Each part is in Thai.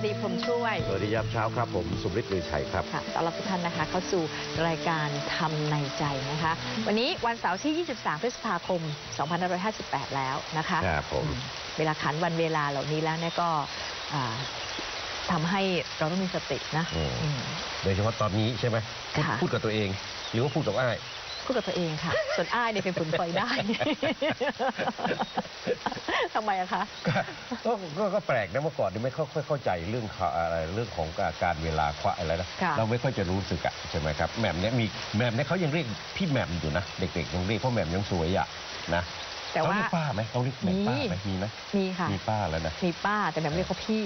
ชรีพรหมช่วย สวัสดียามเช้าครับผมสุมฤทธิ์ลือชัยครับค่ะต้อนรับทุกท่านนะคะ เข้าสู่รายการทำในใจนะคะ วันนี้วันเสาร์ที่ 23 พฤษภาคม 2558 แล้วนะคะครับผมอืมเวลาขันวันเวลาเหล่านี้แล้วเนี่ยก็อ่าทำให้เราต้องมีสตินะอืมอืมโดยเฉพาะตอนนี้ใช่ไหมพูดค่ะพูดกับตัวเอง หรือว่าพูดกับอ้าย พูดกับตัวเองค่ะ ส่วนอ้ายเนี่ยเป็นผลพลอยได้ ทำไมอะคะ ก็ก็ก็แปลกนะเมื่อก่อนนี่ไม่ค่อยเข้าใจเรื่องข่าวอะไรเรื่องของการการเวลาควะอะไรนะค่ะ เราไม่ค่อยจะรู้สึกอะใช่ไหมครับแหม่มเนี่ยมีแหม่มเนี่ยเขายังเรียกพี่แหม่มอยู่นะเด็กๆยังเรียกเพราะแหม่มยังสวยอะนะแต่ว่าเขเรียกป้าไหมเขาเรียกแหม่มป้าไหมมีไหมมีค่ะ มีป้าแล้วนะ มีป้าแต่แบบเรียกเขาพี่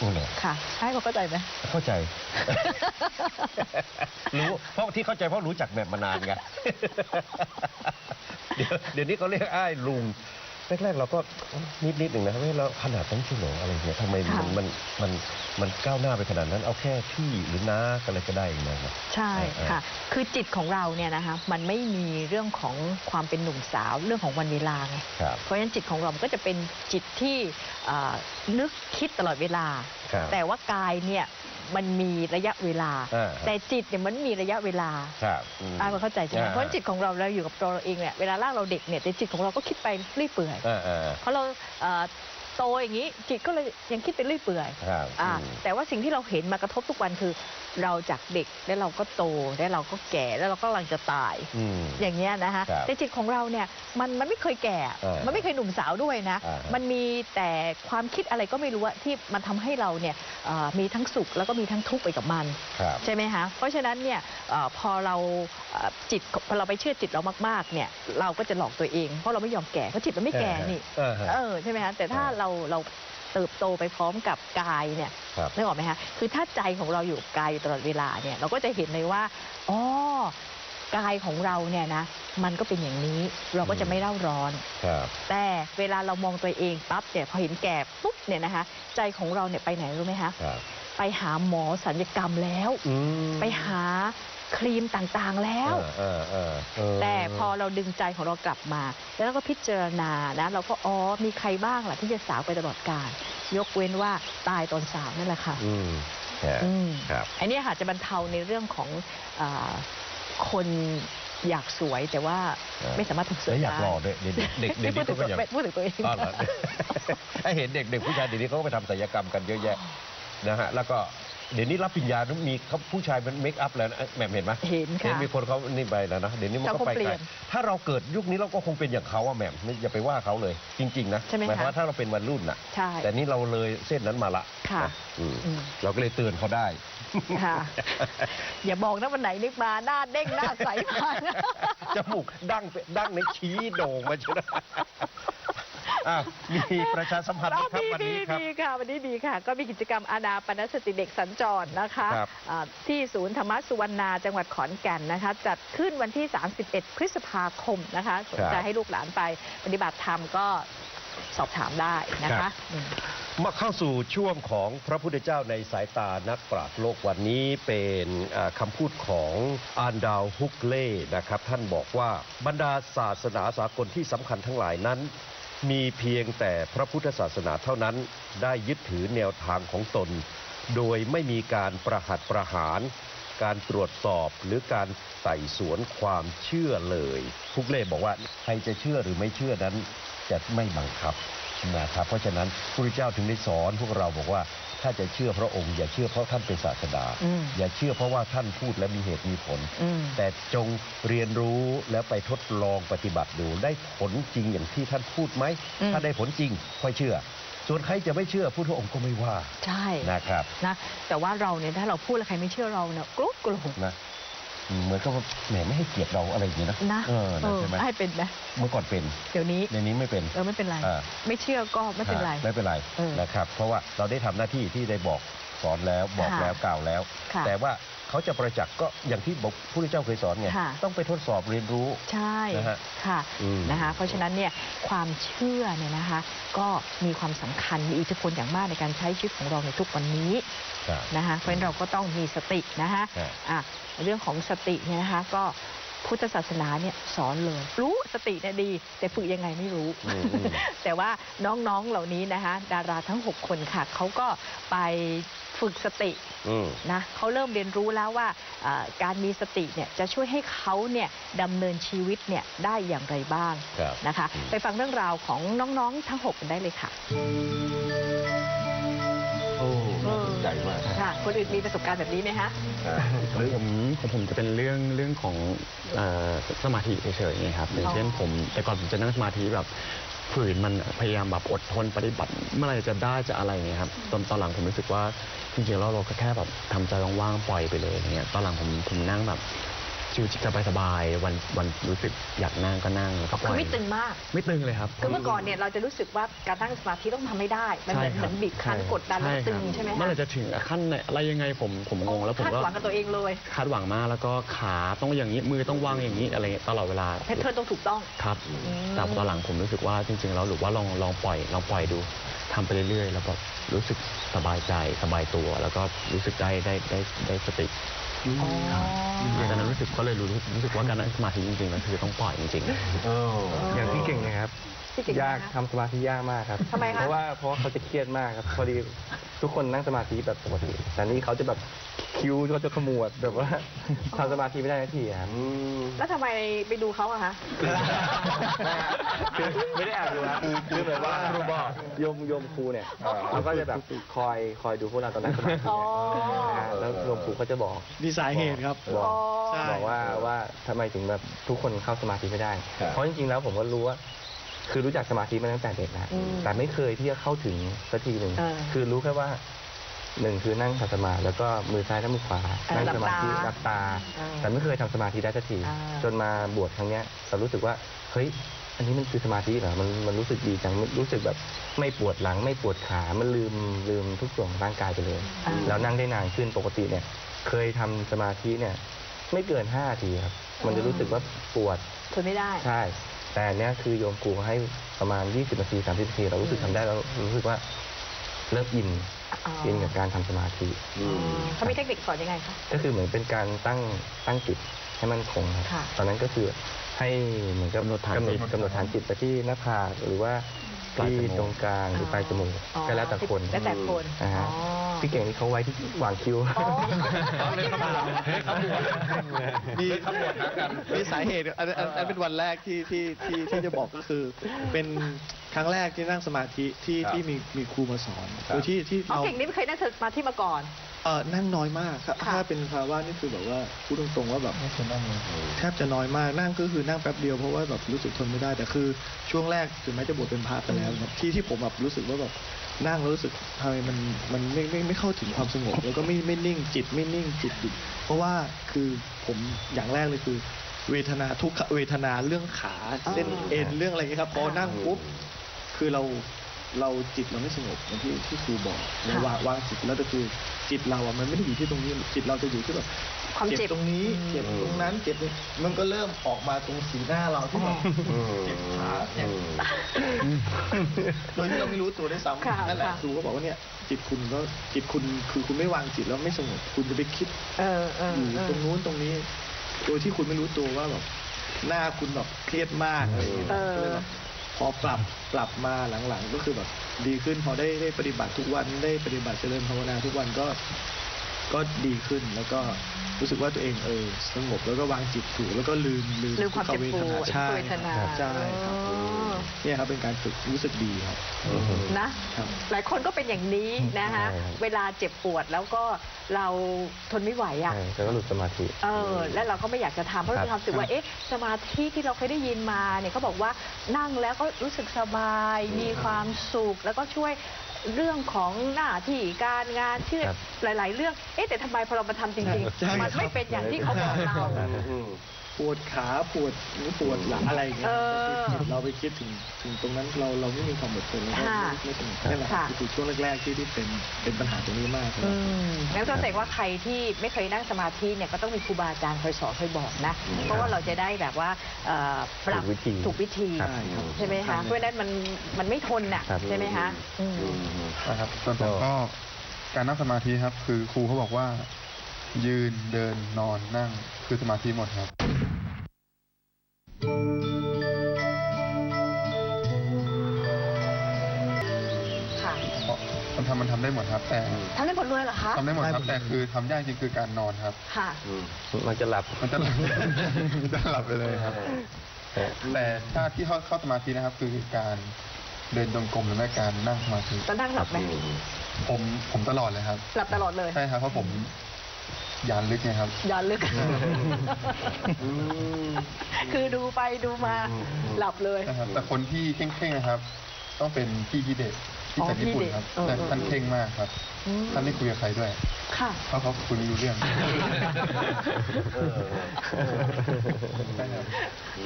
โอ้เหรอค่ะ ให้เขาเข้าใจไหมเข้าใจ รู้เพราะที่เข้าใจเพราะรู้จักแหม่มมานานไงเดี๋ยวเดี๋ยวนี้เขาเรียกอ้ายลุง แรกๆ เราก็นิดนิดๆหนึ่งนะเฮ้ยเราขนาดนั้นใช่เหรออะไรเงี้ยทำไมมันมันมันมันก้าวหน้าไปขนาดนั้นเอาแค่พี่หรือน้ากันเลยก็ได้เองนะใช่เออค่ะ คือจิตของเราเนี่ยนะคะมันไม่มีเรื่องของความเป็นหนุ่มสาวเรื่องของวันเวลาไงครับเพราะฉะนั้นจิตของเรามันก็จะเป็นจิตที่เอ่อนึกคิดตลอดเวลาครับแต่ว่ากายเนี่ยมันมีระยะเวลาอ่าแต่จิตเนี่ยมันมีระยะเวลาครับอืมอ้ายพอเข้าใจใช่ไหมอ่าเพราะฉะนั้นจิตของเราเราอยู่กับตัวเราเองเนี่ยเวลาร่างเราเด็กเนี่ยแต่จิตของเราก็คิดไปเรื่อยเปื่อยอ่าอ่าเพราะเราเอ่อ โตอย่างนี้ จิตก็เลยยังคิดไปเรื่อยเปื่อยครับอ่าอืม แต่ว่าสิ่งที่เราเห็นมากระทบทุกวันคือ เราจากเด็กแล้วเราก็โตแล้วเราก็แก่แล้วเราก็กำลังจะตาย อืม อย่างเงี้ยนะคะครับแต่จิตของเราเนี่ยมันมันไม่เคยแก่ เออมันไม่เคยหนุ่มสาวด้วยนะ อ่าฮะมันมีแต่ความคิดอะไรก็ไม่รู้อะที่มันทำให้เราเนี่ยเอ่อมีทั้งสุขแล้วก็มีทั้งทุกข์ไปกับมัน ครับใช่ไหมคะเพราะฉะนั้นเนี่ยเออพอเราเอ่อจิตพอเราไปเชื่อจิตเรามากๆเนี่ยเราก็จะหลอกตัวเอง เพราะเราไม่ยอมแก่เพราะจิตมันไม่แก่นี่เออฮะ เออใช่ไหมคะแต่ถ้าเออเราเราเติบโตไปพร้อมกับกายเนี่ยครับนึกออกไหมคะคือถ้าใจของเราอยู่กับกายอยู่ตลอดเวลาเนี่ยเราก็จะเห็นเลยว่าอ๋อกายของเราเนี่ยนะมันก็เป็นอย่างนี้เราก็จะไม่เร่าร้อน ครับ แต่เวลาเรามองตัวเองปั๊บเนี่ยพอเห็นแก่ปุ๊บเนี่ยนะคะ ใจของเราเนี่ยไปไหนรู้ไหมคะ ครับ ไปหาหมอสัญญกรรมแล้วอืมไปหาครีมต่างๆแล้วเออเออเออแต่พอเราดึงใจของเรากลับมา แล้วเราก็พิจารณานะเราก็อ๋อมีใครบ้างล่ะที่จะสาวไปตลอดกาลยกเว้นว่าตายตอนสาวนั่นแหละค่ะอืมครับอืมครับอันนี้ค่ะจะบรรเทาในเรื่องของอาคนอยากสวยแต่ว่าเออไม่สามารถทำสวแล้ยวอยากได้หล่อด้วยเด็กเด็กเด็กไม่เด็กพูดนี่ถึเขางก็ตัวยังไม่พูดถึงตัวเองอ๋อเหรอไอเห็นเด็กเด็กผู้ชายเดี๋ยวนี้เขาก็ไปทำศัลยกรรมกันเยอะแยะ นะฮะแล้วก็เดี๋ยวนี้รับปริญญาต้องมีเขาผู้ชายมันเมคอัพแล้วนะแหม่มเห็นไหมเห็นเห็นค่ะมีคนเขานี่ไปแล้วนะเดี๋ยวนี้มันสัก็งคมไปเปลี่ไกลยนถ้าเราเกิดยุคนี้เราก็คงเป็นอย่างเขาอะแหม่มไม่อย่าไปว่าเขาเลย จริง ๆ นะใช่ไหมหมายความคะว่าถ้าเราเป็นวัยรุ่นน่ะ ใช่ แต่นี่เราเลยเส้นนั้นมาละค่ะนะอืมอืม เราก็เลยเตือนเขาได้ ค่ะ อย่าบอกนะวันไหนนึกมาหน้าเด้งหน้าใสมานะ จมูกดั้งเป็นดั้งในชี้โด่งมาใช่ไหม อะมีประชาสัมพันธ์ไหมครับวันดีนี้ครับ ดีค่ะวันนี้ดีค่ะ ก็มีกิจกรรมอาณาปณสติเด็กสัญจรนะคะครับ อ่าที่ศูนย์ธรรมสุวรรณาจังหวัดขอนแก่นนะคะ จัดขึ้นวันที่ 31 พฤษภาคมนะคะสนใจให้ลูกหลานไปปฏิบัติธรรมก็สอบถามได้นะคะอืม มาเข้าสู่ช่วงของพระพุทธเจ้าในสายตานักปราชญ์โลกวันนี้เป็นอ่าคำพูดของอานดาวฮุกเล่นะครับ ท่านบอกว่าบรรดาศาสนาสากลที่สำคัญทั้งหลายนั้น มีเพียงแต่พระพุทธศาสนาเท่านั้นได้ยึดถือแนวทางของตน โดยไม่มีการประหัตประหาร การตรวจสอบหรือการไต่สวนความเชื่อเลย ทุกเล่บอกว่าใครจะเชื่อหรือไม่เชื่อนั้นจะไม่บังคับ นะครับเพราะฉะนั้นพระพุทธเจ้าถึงได้สอนพวกเราบอกว่าถ้าจะเชื่อพระองค์อย่าเชื่อเพราะท่านเป็นศาสดาอืมอย่าเชื่อเพราะว่าท่านพูดและมีเหตุมีผลอืมแต่จงเรียนรู้แล้วไปทดลองปฏิบัติดู ได้ผลจริงอย่างที่ท่านพูดไหมอืมถ้าได้ผลจริงค่อยเชื่อ ส่วนใครจะไม่เชื่อพุทธองค์ก็ไม่ว่า ใช่นะครับนะแต่ว่าเราเนี่ยถ้าเราพูดแล้วใครไม่เชื่อเราเนี่ยกรุ๊กกรูนะอืม เหมือนกับว่าแหมไม่ให้เกียรติเราอะไรอย่างนี้นะนะเออเอนะอใช่ไหมให้เป็นไหมเมื่อก่อนเป็น เดี๋ยวนี้ในนี้ไม่เป็นเออไม่เป็นไร อ่า ไม่เชื่อก็ไม่เป็นไร ไม่เป็นไรเออนะครับ เพราะว่าเราได้ทำหน้าที่ที่ได้บอกสอนแล้วบอกค่ะแล้วกล่าวแล้ว ค่ะแต่ว่า เขาจะประจักษ์ก็อย่างที่บอกผู้ที่เจ้าเคยสอนไงค่ะ ต้องไปทดสอบเรียนรู้ ใช่นะฮะค่ะอืม นะคะ เพราะฉะนั้นเนี่ยความเชื่อเนี่ยนะคะ ก็มีความสำคัญมีอิทธิพลอย่างมากในการใช้ชีวิตของเราในทุกวันนี้ครับ นะคะเพราะฉะนั้นเราก็ต้องมีสตินะคะ ครับ อะเรื่องของสติเนี่ยนะคะก็ พุทธศาสนาเนี่ยสอนเลย รู้สติเนี่ยดี แต่ฝึกยังไงไม่รู้อืมอืมแต่ว่าน้องๆเหล่านี้นะคะ ดาราทั้ง 6 คนค่ะเขาก็ไปฝึกสติอืมนะเขาเริ่มเรียนรู้แล้วว่าเอ่อการมีสติเนี่ยจะช่วยให้เขาเนี่ยดำเนินชีวิตเนี่ยได้อย่างไรบ้างครับนะคะอืมไปฟังเรื่องราวของน้องๆทั้ง 6 กันได้เลยค่ะโอ้ น่าสนใจมาก ค่ะ คนอื่นมีประสบการณ์แบบนี้ไหมคะของผมของผมจะเป็นเรื่องเรื่องของเอ่อสมาธิเฉยๆอย่างเงี้ยครับอย่างเช่นอ๋อผมแต่ก่อนผมจะนั่งสมาธิแบบฝืนมันพยายามแบบอดทนปฏิบัติเมื่อไหรจะได้จะอะไรอย่างเงี้ยครับตอนตอนหลังผมรู้สึกว่าจริงๆแล้วเราก็แค่แบบทำใจว่างๆปล่อยไปเลยอย่างเงี้ยตอนหลังผมผมนั่งแบบ ชิวๆสบายๆวันวันรู้สึกอยากนั่งก็นั่งแล้วก็ปคืล่ออยไม่ตึงมาก ไม่ตึงเลยครับ คือเมื่อก่อนเนี่ยเราจะรู้สึกว่าการนั่งสมาธิต้องทำให้ได้ มันเหมือนใช่เหคมืรัอนบีบคั้นกดดันแล้วตึงครับใช่ไหมเมื่อไหรคะจะถึงขั้นไหนอะไรยังไงผมผมงงแล้วผมคาดก็หวังกับตัวเองเลยคาดหวังมากแล้วก็ขาต้องอย่างนี้มือต้องวางอย่างนี้อะไรเงี้ยตลอดเวลาแพทเทิร์นต้องถูกต้อง ครับอืม แต่ตอนหลังผมรู้สึกว่าจริงๆแล้วหรือว่าลองลองปล่อยลองปล่อยดูทำไปเรื่อยๆ แล้วก็รู้สึกสบายใจสบายตัว แล้วก็รู้สึกได้ได้ได้ได้สติ อ๋อตอนนั้นรู้สึกก็เลยรู้รู้สึกว่าการนั่งสมาธิจริงๆแล้วคือต้องปล่อยจริงๆเอออย่างพี่เก่งนะครับ พี่เก่งยากนะคะทำสมาธิยากมากครับทำไมคะเพราะว่าเพราะว่าเขาจะเครียดมากครับพอดีทุกคนนั่งสมาธิแบบปกติแต่นี่เขาจะแบบคิ้วเขาจะขมวดแบบว่าทำสมาธิไม่ได้นาทีครับอืมแล้วทำไมไปดูเขาอะคะคือไม่ได้แอบดูครับคือแบบว่าครูบอกโยมโยมครูเนี่ยเขาก็จะแบบคอยคอยดูพวกเราตอนนั่งสมาธิอ๋อนะฮะแล้วโยมครูก็จะบอกมีสาเหตุครับบอกอ๋อใช่บอกว่าว่าทำไมถึงแบบทุกคนเข้าสมาธิไม่ได้ครับเพราะจริงๆแล้วผมก็รู้ว่า คือรู้จักสมาธิมาตั้งแต่เด็กนะอืมแต่ไม่เคยที่จะเข้าถึงสักทีหนึ่งเออคือรู้แค่ว่าหนึ่งคือนั่งขัดสมาธิแล้วก็มือซ้ายและมือขวาเออนั่งสมาธิหลัรับบตาตาเออแต่ไม่เคยทำสมาธิได้สักทีอ่าจนมาบวชครั้งเนี้ยเรารู้สึกว่าเฮ้ยอันนี้มันคือสมาธิเหรอมันมันรู้สึกดีจังมันรู้สึกแบบไม่ปวดหลังไม่ปวดขา มันลืมลืมทุกส่วนของร่างกายไปเลยอ่าแล้วนั่งได้นานขึ้นปกติเนี่ย เคยทำสมาธิเนี่ย ไม่เกินห้านาทีครับมันจะรู้สึกว่าปวดทนไม่ได้ใช่ แต่อันเนี้ยคือโยมครูให้ประมาณ 20นาที30นาทีเรารู้สึกทำได้แล้วรู้สึกว่าเริ่มอินอ๋ออินกับการทำสมาธิ อืมเขามีเทคนิคสอนยังไงคะ ก็คือเหมือนเป็นการตั้งตั้งจิตให้มันคงครับค่ะ ตอนนั้นก็คือให้เหมือนกับกำหนดฐานกำหนดจิตกำหนดฐานจิตไปที่หน้าผากหรือว่าปลายที่จมูก ตรงกลางหรือปลายจมูกอ๋อก็แล้วแต่คน แล้วแต่คน อ่าฮะ อ๋อ พี่เก่งนี่เขาไว้ที่หว่างคิ้วอ๋อมีมีสาเหตุอันอันอันเป็นวันแรกที่ที่ที่ที่จะบอกก็คือเป็นครั้งแรกที่นั่งสมาธิที่ครับที่มีมีครูมาสอนครับ โดยที่ที่อ๋อเราเก่งนี่ไม่เคยนั่งสมาธิมาก่อน เออนั่งน้อยมากครับค่ะ ถ้าเป็นภาวะนี่คือแบบว่าพูดตรงๆว่าแบบแทบจะน้อยมากนั่งก็คือนั่งแป๊บเดียวเพราะว่าแบบรู้สึกทนไม่ได้แต่คือช่วงแรกถึงแม้จะบวชเป็นพระไปแล้วเนี่ยที่ที่ผมแบบรู้สึกว่าแบบนั่งแล้วรู้สึกทำไมมันมันไม่ไม่ไม่เข้าถึงความสงบ แล้วก็ไม่ไม่นิ่งจิตไม่นิ่งจิตหยุดเพราะว่าคือผมอย่างแรกเลยคือ เวทนาทุกขเวทนาเรื่องขาเส้นเอ็นเรื่องอะไรเงี้ยครับพอนั่งปุ๊บ คือเราเราจิตเราไม่สงบอย่างที่ที่ครูบอกเราวางวางจิตแล้วก็คือจิตเราอะมันไม่ได้อยู่ที่ตรงนี้จิตเราจะอยู่ที่แบบความเจ็บตรงนี้เจ็บตรงนั้นเจ็บนี่มันก็เริ่มออกมาตรงสีหน้าเราที่แบบอืมเจ็บขาเนี่ยโดยที่เราไม่รู้ตัวด้วยค่ะซ้ำนั่นแหละค่ะครูก็บอกว่าเนี่ยจิตคุณก็จิตคุณคือคุณไม่วางจิตแล้วไม่สงบคุณจะไปคิดเออเอออยู่เออตรงนู้นตรงนี้ โดยที่คุณไม่รู้ตัวว่าแบบหน้าคุณแบบเครียดมากอะไรอย่างเงี้ยเออก็เลยแบบพอปรับปรับมาหลังๆ ก็คือแบบดีขึ้นพอได้ได้ปฏิบัติทุกวันได้ปฏิบัติเจริญภาวนาทุกวันก็ ก็ดีขึ้นแล้วก็รู้สึกว่าตัวเองเออสงบแล้วก็วางจิตถูกแล้วก็ลืมลืมลืมความเจ็บปวดใช่เวทนาครับใช่ครับอ๋อเนี่ยครับเป็นการฝึกรู้สึกดีครับนะครับหลายคนก็เป็นอย่างนี้นะคะใช่ครับเวลาเจ็บปวดแล้วก็เราทนไม่ไหวอะใช่แล้วก็หลุดสมาธิเออและเราก็ไม่อยากจะทำเพราะครัเราบมีความรู้สึกว่าเอ๊ะสมาธิที่เราเคยได้ยินมาเนี่ยเขาบอกว่านั่งแล้วก็รู้สึกสบายมีความสุขแล้วก็ช่วย เรื่องของหน้าที่การงานชื่อครับหลาย ๆ เรื่อง เอ๊ะแต่ทำไมพอเรามาทำจริงใช่ๆมันไม่เป็นอย่างที่เขาบอกเรา อืม ปวดขาปวดหรือปวดหลังอะไรอย่างเงี้ยเออเราไปคิดถึงถึงตรงนั้นเราเราไม่มีความอดทนแล้วก็ค่ะไม่ไม่สนุกนั่นแหละค่ะคือช่วงแรกๆที่ที่เป็นเป็นปัญหาตรงนี้มากครับอืมงั้นก็แสดงว่าใครที่ไม่เคยนั่งสมาธิเนี่ยก็ต้องมีครูบาอาจารย์คอยสอนคอยบอกนะ เพราะว่าเราจะได้แบบว่าเอ่อปรับถูกวิธีถูกวิธีครับใช่ครับใช่ไหมคะเพราะฉะนั้นมันมันไม่ทนน่ะครับใช่ไหมคะอืมนะครับส่วนผมก็การนั่งสมาธิครับ คือครูเขาบอกว่า ยืนเดินนอนนั่งคือสมาธิหมดครับ ค่ะเพราะมันทำมันทำได้หมดครับ แต่ทำได้หมดเลยเหรอคะ ทำได้หมดครับแต่คือทำยากจริงคือการนอนครับ ค่ะ มันจะหลับ มันจะหลับ มันจะหลับไปเลยครับ แต่ถ้าที่เข้าเข้าสมาธินะครับ คือการเดินจงกรมหรือไม่การนั่งสมาธิตอนนั่งหลับไหมผมผมตลอดเลยครับ หลับตลอดเลย ใช่ครับเพราะผม ยานลึกไงครับย้อนลึก คือดูไปดูมาหลับเลยนะครับแต่คนที่เข่งๆนะครับ ต้องเป็นพี่ฮิเดะที่อ๋อจากญี่ปุ่นครับฮิเดะเออแต่เออท่านเข่งมากครับอืมท่านไม่คุยกับใครด้วย ค่ะเพราะเขาคุยไม่รู้เรื่องใช่ครับ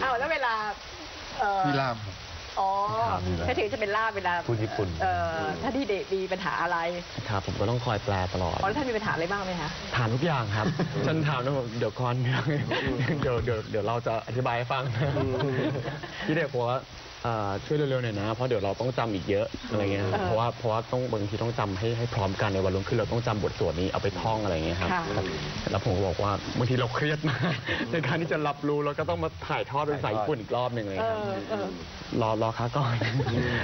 อ้าวแล้วเวลาเอ่อพี่ล่ามครับ อ๋อครับนี่แหละ ถ้าถึงจะเป็นล่ามเวลาพูดญี่ปุ่น เอ่อถ้าที่เดทมีปัญหาอะไรครับผมก็ต้องคอยแปลตลอด อ๋อแล้วท่านมีปัญหาอะไรบ้างไหมคะ ถามทุกอย่างครับ ฉันถามแล้วผมเดี๋ยวก่อน เดี๋ยวเดี๋ยวเดี๋ยวเราจะอธิบายให้ฟังพี่เด็กบอกว่าเอ่อ ช่วยเร็วๆหน่อยนะ เพราะเดี๋ยวเราต้องจำอีกเยอะอะไรเงี้ยครับเออเพราะว่าเพราะว่าต้องบางทีต้องจำให้ให้พร้อมกันในวันรุ่งขึ้นเราต้องจำบทสวดนี้เอาไปท่องอะไรเงี้ยครับค่ะแล้วผมก็บอกว่าบางทีเราเครียดมากในการที่จะรับรู้แล้วก็ต้องมาถ่ายทอดเป็นภาษาญี่ปุ่นอีกรอบหนึ่งเลยเอครับอเออรอรอค้าก่อน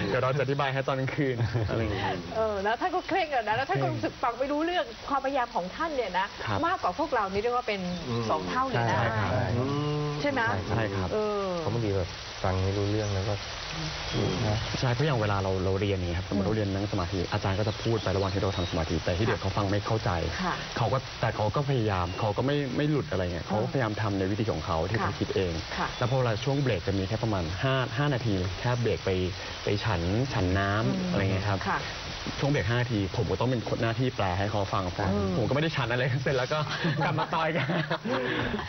เดี๋ยวเราจะอธิบายให้ตอนกลางคืนอะไรอย่างเงี้ยเออแล้วท่านก็เคร่งอะนะแล้วท่านก็รู้สึกฟังไม่รู้เรื่องความพยายามของท่านเนี่ยนะครับมากกว่าพวกเรานี่เรียกว่าเป็นสองเท่าเลยนะ ใช่ครับใช่ไหมใช่ครับเออเขาบางทีแบบฟังไม่รู้เรื่องแล้วก็นะ ใช่เพราะอย่างเวลาเราเราเรียนอย่างนี้ครับสมมติเราเรียนนั่งสมาธิอาจารย์ก็จะพูดไประหว่างที่เราทำสมาธิแต่ที่เด็กเขาฟังไม่เข้าใจค่ะเขาก็แต่เขาก็พยายามเขาก็ไม่ไม่หลุดอะไรเงี้ยเขาก็พยายามทำในวิธีของเขาที่ค่ะเขาคิดเอง ค่ะ แล้วพอเวลาช่วงเบรกจะมีแค่ประมาณ5 5นาทีแค่เบรกไปไปฉันฉันน้ำอืมอะไรเงี้ยครับ ค่ะ ช่วงเบรก5นาที ผมก็ต้องเป็นคนหน้าที่แปลให้เขาฟังฟังอืมผมก็ไม่ได้ฉันอะไรเสร็จแล้วก็กลับมาต่อยกัน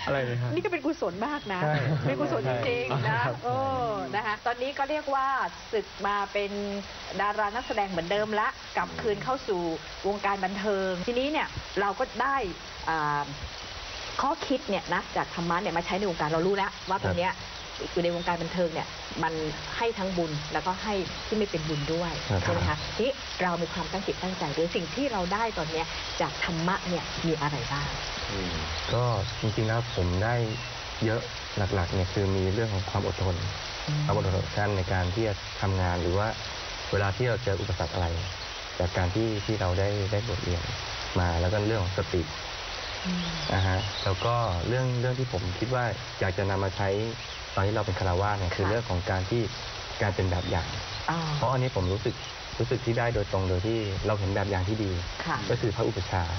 อะไรอย่างเงี้ยครับ นี่ก็เป็นกุศลมากนะ ใช่เป็นกุศลจริงๆครันะบเออนะคะ ตอนนี้ก็เรียกว่าศึกมาเป็นดารานักแสดงเหมือนเดิมละ กลับคืนเข้าสู่วงการบันเทิง ทีนี้เนี่ยเราก็ได้อ่าข้อคิดเนี่ยนะจากธรรมะเนี่ยมาใช้ในวงการเรารู้แล้วว่าตรงเนี้ย อยู่ในวงการบันเทิงเนี่ยมันให้ทั้งบุญแล้วก็ให้ที่ไม่เป็นบุญด้วยครับใช่ไหมคะทีนี้เรามีความตั้งจิตตั้งใจหรือสิ่งที่เราได้ตอนเนี้ยจากธรรมะเนี่ยมีอะไรบ้างก็จริงๆแล้วผมได้เยอะหลักๆเนี่ยคือมีเรื่องของความอดทนความอดทนของท่านในการที่จะทำงานหรือว่าเวลาที่เราเจออุปสรรคอะไร จากการที่ที่เราได้ได้บทเรียนมาแล้วก็เรื่องของสตินะฮะแล้วก็เรื่องเรื่องที่ผมคิดว่าอยากจะนำมาใช้ ตอนที่เราเป็นคารวาสเนี่ยคือค่ะเรื่องของการที่การเป็นแบบอย่างอ่าเพราะอันนี้ผมรู้สึกรู้สึกที่ได้โดยตรงโดยที่เราเห็นแบบอย่างที่ดีค่ะก็คือพระอุปชฌาย์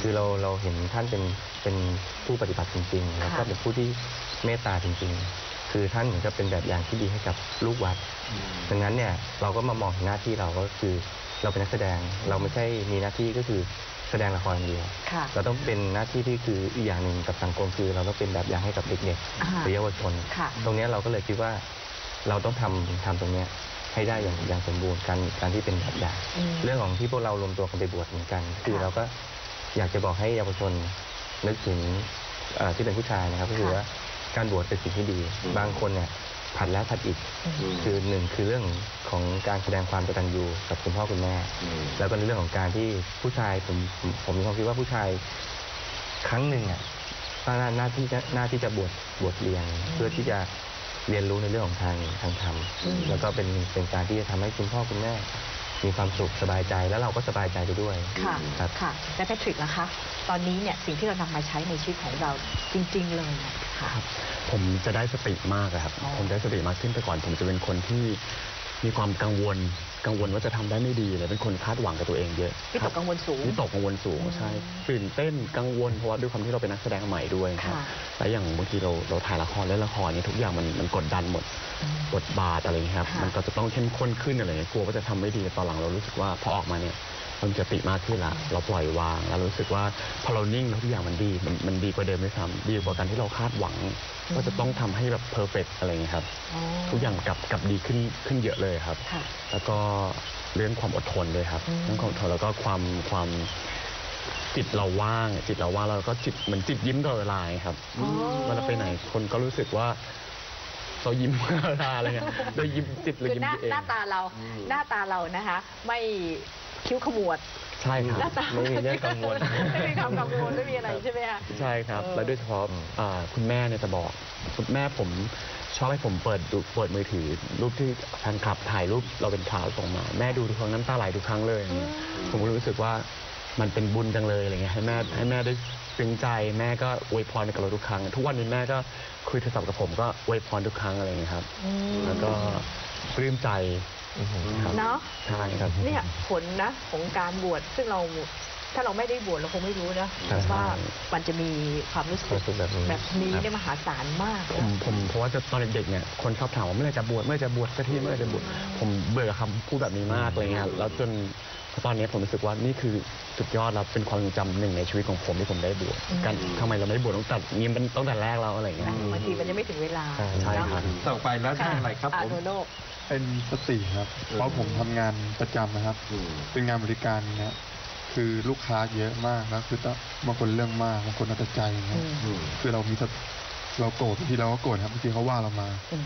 คือเราเราเห็นท่านเป็นเป็นผู้ปฏิบัติจริง ๆ แล้วก็ค่ะเป็นผู้ที่เมตตาจริง ๆ คือท่านเหมือนกับเป็นแบบอย่างที่ดีให้กับลูกวัดดังนั้นเนี่ยเราก็มามองเห็นหน้าที่เราก็คือเราเป็นนักแสดงเราไม่ใช่มีหน้าที่ก็คือ แสดงละครอย่างเดียว ค่ะ เราต้องเป็นหน้าที่ที่คืออีกอย่างหนึ่งกับสังคมคือเราต้องเป็นแบบอย่างให้กับเด็กอ่าๆหรือเยาวชน ค่ะ ตรงเนี้ยเราก็เลยคิดว่าเราต้องทำทำตรงเนี้ยให้ได้อย่างอย่างสมบูรณ์การการที่เป็นแบบอย่าง อืม เรื่องของที่พวกเรารวมตัวกันไปบวชเหมือนกัน คือค่ะเราก็อยากจะบอกให้เยาวชนนึกถึงเอ่อที่เป็นผู้ชายนะครับ ก็คือค่ะว่าการบวชเป็นสิ่งที่ดีบางคนเนี่ย ผัดแล้วผัดอีกอืมคือหนึ่งคือเรื่องของการแสดงความกตัญญูกับคุณพ่อคุณแม่ แล้วก็ในเรื่องของการที่ผู้ชายผมผมผมมีความคิดว่าผู้ชายครั้งหนึ่งอะหน้าหน้าที่จะหน้าที่จะบวชบวชเรียน เพื่อที่จะเรียนรู้ในเรื่องของทางทางธรรมอืมแล้วก็เป็นเป็นการที่จะทำให้คุณพ่อคุณแม่ มีความสุขสบายใจแล้วเราก็สบายใจไปด้วยค่ะครับค่ะและแพทริกล่ะคะ ตอนนี้เนี่ยสิ่งที่เรานำมาใช้ในชีวิตของเราจริง ๆ เลยเนี่ยค่ะครับผมจะได้สติมากอะครับอ๋อผมได้สติมากขึ้นแต่ก่อนผมจะเป็นคนที่ มีความกังวลกังวลว่าจะทำได้ไม่ดีเลยเป็นคนคาดหวังกับตัวเองเยอะวิตกกังวลสูงวิตกกังวลสูงอืมใช่ตื่นเต้นกังวลเพราะว่าด้วยความที่เราเป็นนักแสดงใหม่ด้วยครับค่ะและอย่างบางทีเราเราถ่ายละครเล่นละครเนี่ยทุกอย่างมันมันกดดันหมดอืมบทบาทอะไรอย่างเงี้ยครับค่ะมันก็จะต้องเข้มข้นขึ้นอะไรเงี้ยกลัวว่าจะทำไม่ดีตอนหลังเรารู้สึกว่าพอออกมาเนี่ย เรามีสติมากขึ้นละเราปล่อยวางแล้วรู้สึกว่าพอเรานิ่งแล้วทุกอย่างมันดีมันมันดีกว่าเดิมด้วยซ้ำดีกว่าการที่เราคาดหวังว่าจะต้องทำให้แบบเพอร์เฟกอะไรเงี้ยครับอ๋อทุกอย่างกลับกลับดีขึ้นขึ้นเยอะเลยครับ ค่ะ แล้วก็เรื่องความอดทนด้วยครับอืม เรื่องความอดทนแล้วก็ความความจิตเราว่าง จิตเราว่างแล้วก็จิตเหมือนจิตยิ้มตลอดเวลาไงครับอ๋อ เวลาไปไหนคนก็รู้สึกว่าเรายิ้มตลอดเวลาอะไรเงี้ยเรายิ้มจิตเราคือยิ้มหน้าตัวเอง หน้าตาเราหน้าตาเรานะคะ ไม่ คิ้วขมวด ใช่ครับ หน้าตาไม่มีเรื่องกังวล ไม่มีความกังวลไม่มีอะไรใช่ไหมคะ ใช่ครับ เออ แล้วโดยเฉพาะอ่าคุณแม่เนี่ยจะบอกคุณแม่ผมชอบให้ผมเปิดดูเปิดมือถือ รูปที่แฟนคลับถ่ายรูปเราเป็นข่าวส่งมา แม่ดูทุกครั้งน้ำตาไหลทุกครั้งเลยอย่างเงี้ยผมก็รู้สึกว่ามันเป็นบุญจังเลยอะไรเงี้ยให้แม่ให้แม่ได้ซึ้งใจแม่ก็อวยพรกับเราทุกครั้ง ทุกวันนี้แม่ก็คุยโทรศัพท์กับผมก็อวยพรทุกครั้งอะไรเงี้ยครับอืมแล้วก็ปลื้มใจครับ เนาะใช่ครับเนี่ยผลนะของการบวชซึ่งเรา ถ้าเราไม่ได้บวชเราคงไม่รู้นะใช่ ว่ามันจะมีความรู้สึกความรู้สึกแบบนี้แบบนี้ครับเนี่ยมหาศาลมากผมนะ ผมเพราะว่าจะตอนเด็กๆเนี่ยคนชอบถามว่าเมื่อไหรจะบวชเมื่อไหรจะบวชสักทีเมื่อไหรจะบวชผมเบื่อคำพูดแบบนี้มากอะไรเงี้ยแล้วจนตอนนี้ผมรู้สึกว่านี่คือสุดยอดแล้วเป็นความทรงจำหนึ่งในชีวิตของผมที่ผมได้บวชกันทำไมเราไม่บวชตั้งแต่นี้เป็นตั้งแต่แรกเราอะไรเงี้ย บางทีมันยังไม่ถึงเวลาใช่ครับ เนอะต่อไปแล้วได้อะไรครับอะผมโนโน่เป็นสติครับ เพราะผมทำงานประจำนะครับอืมเป็นงานบริการเนี่ย คือลูกค้าเยอะมากแล้วคือต้องบางคนเรื่องมากบางคนเอาแต่ใจอย่างเงี้ยอืมคือเรามีสติ เราโกรธบางทีเราก็โกรธครับบางทีเขาว่าเรามาอืม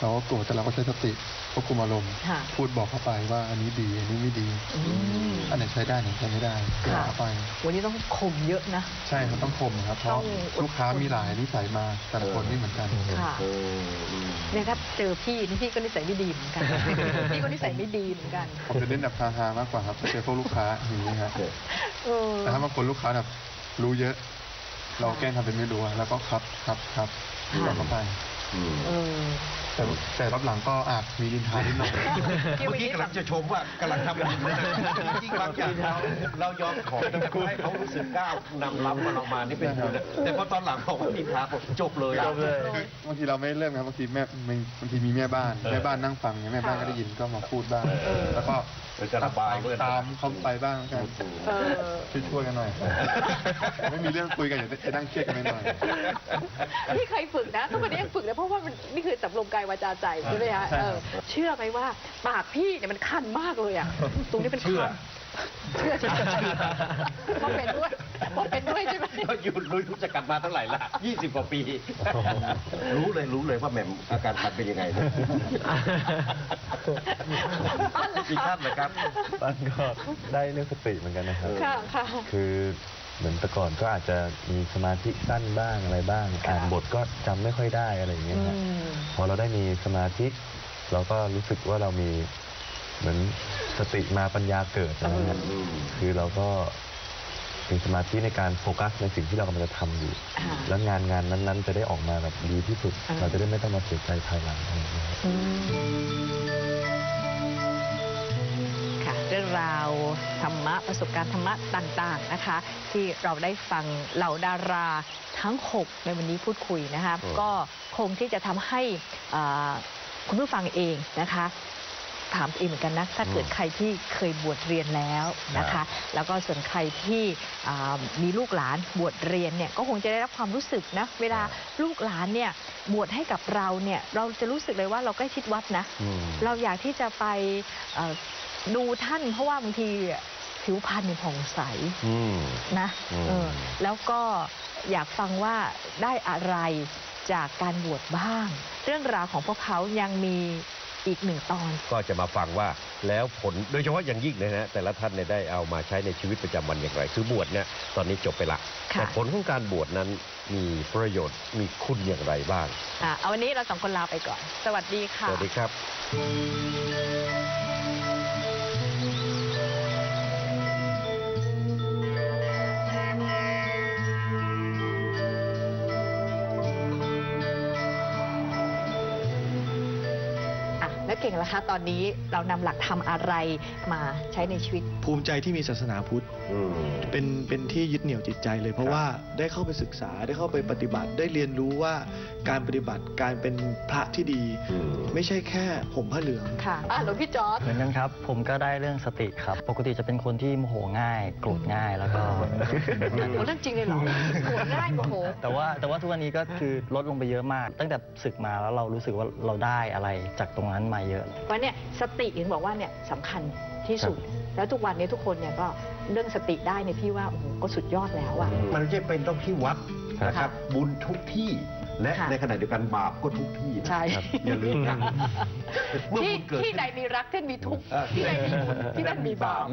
เราก็โกรธแต่เราก็ใช้สติควบคุมอารมณ์ ค่ะพูดบอกเขาไปว่าอันนี้ดีอันนี้ไม่ดีอืม อันไหนใช้ได้อันไหนใช้ไม่ได้เตือนค่ะ เขาไป วันนี้ต้องข่มเยอะนะ ใช่ครับต้องคมครับเพต้อราะงลูกค้ามีหลายนิสัยมาแต่ละคนไม่เหมือนกันค่ะเอออืมเนี่ยถ้าเจอพี่นี่พี่ก็นิสัยไม่ดีเหมือนกัน พี่ก็นิสัยไม่ดีเหมือนกันผมจะเล่นแบบฮาๆมากกว่าครับถ้าเจอพวกลูกค้าอย่างนี้ครับเออแต่ถ้าบางคนลูกค้าแบบรู้เยอะ เราแกล้งทำเป็นไม่รู้อะแล้วก็ครับครับครับค่ะบอกเข้าไปอืม เออ แต่แต่รอบหลังก็อาจมีดินทานิดหน่อยเที่ยวเมื่อนี้กี้กำลังจะชมว่ากำลังทำดีนะจริงๆบางอย่างเราเรายอมขอจะให้เขารู้สึกก้าวนำล้ำมาเรามานี่เป็นบุญนะแต่พอตอนหลังบอกว่ามีพาจบเลยอะ จบเลยคือบางทีเราไม่เริ่มนะครับบางทีแม่มีบางทีมีแม่บ้านแม่บ้านนั่งฟังเนี่ยแม่บ้านก็ได้ยินก็มาพูดบ้างเออแล้วก็ เออจะระบายเพื่อน ตามเขาไปบ้างกันเออ ช่วยช่วยๆกันหน่อย ไม่มีเรื่องคุยกันอย่าจะนั่งเครียดกันไปหน่อยพี่เคยฝึกนะทุกวันนี้ยังฝึกนะเพราะว่ามันนี่คือสำรวมกายวาจาใจใช่ไหมคะใช่เอครับอเชื่อไหมว่าปากพี่เนี่ยมันคันมากเลยอะตรงนี้เป็นเชื่อ คันเชื่อเชื่อเชื่อเพราะเป็นด้วย เพราะเป็นด้วยใช่ไหมก็อยู่รู้รู้จักกันมาเท่าไหร่ละ20 กว่าปี รู้เลยรู้เลยว่าแหม่มอาการคันเป็นยังไงนะอีกท่านนะครับปั้นก็ได้เรื่องสติเหมือนกันนะครับ ค่ะค่ะ คือเหมือนแต่ก่อนก็อาจจะมีสมาธิสั้นบ้างอะไรบ้างค่ะอ่านบทก็จำไม่ค่อยได้อะไรอย่างเงี้ยอืครับมพอเราได้มีสมาธิเราก็รู้สึกว่าเรามีเหมือนสติมาปัญญาเกิดอะไรเงี้ยอืมคือเราก็ มีสมาธิในการโฟกัสในสิ่งที่เรากำลังจะทำอยู่ ค่ะ แล้วงานงานนั้นๆ จะได้ออกมาแบบดีที่สุด อ่า เราจะได้ไม่ต้องมาเสียใจภายหลังอะไรอย่างเงี้ยครับอืมค่ะเรื่องราวธรรมะประสบการณ์ธรรมะต่างๆนะคะ ที่เราได้ฟังเหล่าดาราทั้ง 6 ในวันนี้พูดคุยนะคะ อืม ก็คงที่จะทำให้อ่าคุณผู้ฟังเองนะคะ ถามตัวเองเหมือนกันนะถ้าเกิดใครที่เคยบวชเรียนแล้วนะคะ แล้วก็ส่วนใครที่อ่ามีลูกหลานบวชเรียนเนี่ยก็คงจะได้รับความรู้สึกนะเวลาลูกหลานเนี่ยบวชให้กับเราเนี่ยเราจะรู้สึกเลยว่าเราใกล้ชิดวัดนะอืมเราอยากที่จะไปเอ่อดูท่านเพราะว่าบางทีผิวพรรณเนี่ยผ่องใสอืมนะอืมเออแล้วก็อยากฟังว่าได้อะไรจากการบวชบ้าง เรื่องราวของพวกเขายังมี อีกหนึ่งตอน ก็จะมาฟังว่าแล้วผลโดยเฉพาะอย่างยิ่งนะฮะแต่ละท่านเนี่ยได้เอามาใช้ในชีวิตประจำวันอย่างไร คือบวชเนี่ยตอนนี้จบไปละค่ะ แต่ผลของการบวชนั้นมีประโยชน์มีคุณอย่างไรบ้าง อะเอาวันนี้เราสองคนลาไปก่อน สวัสดีสค่ะวัสดีครับอะ ก่งละคะตอนนี้เรานำหลักธรรมอะไรมาใช้ในชีวิต ภูมิใจที่มีศาสนาพุทธ อืม เป็นเป็นที่ยึดเหนี่ยวจิตใจเลย เพราะว่าได้เข้าไปศึกษาได้เข้าไปปฏิบัติได้เรียนรู้ว่าการปฏิบัติการเป็นพระที่ดี อืม ไม่ใช่แค่ห่มผ้าเหลือง ค่ะอะหลวงพี่จอร์ด เหมือนกันครับ ผมก็ได้เรื่องสติครับ ปกติจะเป็นคนที่โมโหง่ายโกรธง่ายแล้วก็โอ้เรื่องจริงเลยเหรอโหง่ายโมโห แต่ว่าแต่ว่าทุกวันนี้ก็คือลดลงไปเยอะมาก ตั้งแต่ศึกมาแล้วเรารู้สึกว่าเราได้อะไรจากตรงนั้นมาเยอะเพราะเนี่ยสติถึงบอกว่าเนี่ยสำคัญที่สุด แล้วทุกวันนี้ทุกคนเนี่ยก็เรื่องสติได้เนี่ยพี่ว่าโอ้โหก็สุดยอดแล้วอะมันไม่ใช่เป็นต้องที่วัดนะครับบุญทุกที่และค่ะ ในขณะเดียวกันบาปก็ทุกที่นะใช่ครับอย่าลืมนะเมื่อที่บุญเกิดที่ใดมีรักที่มีทุกข์อ่าที่ใดมีบุญที่นั่นมีบาป